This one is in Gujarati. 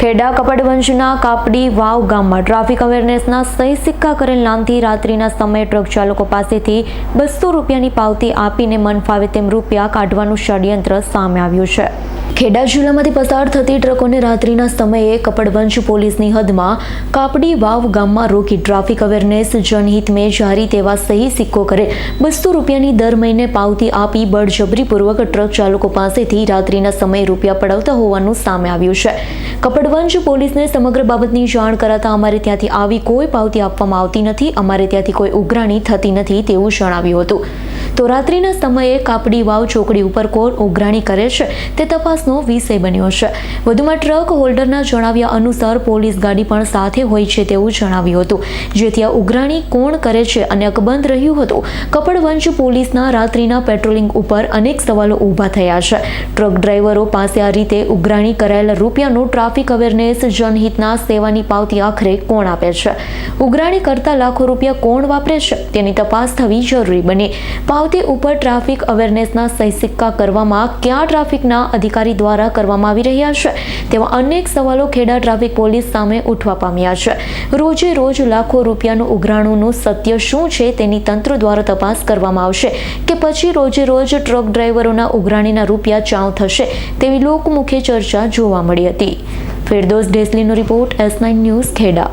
ખેડા કપડવંશના કાપડી વાવ ગામમાં ટ્રાફિક અવેરનેસના સહી સિક્કા કરેલ નામથી રાત્રિના સમયે ટ્રક ચાલકો પાસેથી બસો રૂપિયાની પાવતી આપીને મન ફાવે તેમ રૂપિયા કાઢવાનું ષડયંત્ર સામે આવ્યું છે. ખેડા જિલ્લામાંથી પસાર થતી ટ્રકોને રાત્રિના સમયે કપડવંશ પોલીસની હદમાં કાપડી વાવ ગામમાં રોકી ટ્રાફિક અવેરનેસ જનહિત મેં જારી તેવા સહી સિક્કો કરે બસો રૂપિયાની દર મહિને પાવતી આપી બળજબરીપૂર્વક ટ્રક ચાલકો પાસેથી રાત્રિના સમયે રૂપિયા પડાવતા હોવાનું સામે આવ્યું છે. કપડવંશ પોલીસને સમગ્ર બાબતની જાણ કરાતા અમારે ત્યાંથી આવી કોઈ પાવતી આપવામાં આવતી નથી, અમારે ત્યાંથી કોઈ ઉઘરાણી થતી નથી તેવું જણાવ્યું હતું. તો રાત્રિના સમયે કાપડી, વાવ, ચોકડી ઉપર કોણ ઉઘરાણી કરે છે. તે તપાસનો વિષય બન્યો છે. વધુમાં ટ્રક હોલ્ડરના જણાવ્યા અનુસાર પોલીસ ગાડી પણ સાથે હોય છે તેવું જણાવ્યું હતું. જેથી આ ઉઘરાણી કોણ કરે છે અને અકબંધ રહ્યું હતું. કપડવંશ પોલીસના રાત્રિના પેટ્રોલિંગ ઉપર અનેક સવાલો ઊભા થયા છે. ટ્રક ડ્રાઈવરો પાસે આ રીતે ઉઘરાણી કરાયેલા રૂપિયાનું ટ્રાફિક અવેરનેસ, જનહિતના સેવાની પાવતી આખરે કોણ આપે છે? ઉઘરાણી કરતા લાખો રૂપિયા કોણ વાપરે છે? તેની તપાસ થવી જરૂરી બની. પાવતી ઉપર ટ્રાફિક અવેરનેસના સહી સિક્કા કરવામાં કયા ટ્રાફિકના અધિકારી દ્વારા કરવામાં આવી રહ્યા છે, તેવા અનેક સવાલો ખેડા ટ્રાફિક પોલીસ સામે ઉઠવા પામ્યા છે. રોજે રોજ લાખો રૂપિયાનું ઉઘરાણુંનું સત્ય શું છે તેની તંત્ર દ્વારા તપાસ કરવામાં આવશે કે પછી રોજે રોજ ટ્રક ડ્રાઈવરોના ઉઘરાણીના રૂપિયા ચાઉ થશે તેવી લોકમુખે ચર્ચા જોવા મળી હતી. Ferdos ડેસલીનો report S nine news Kheda.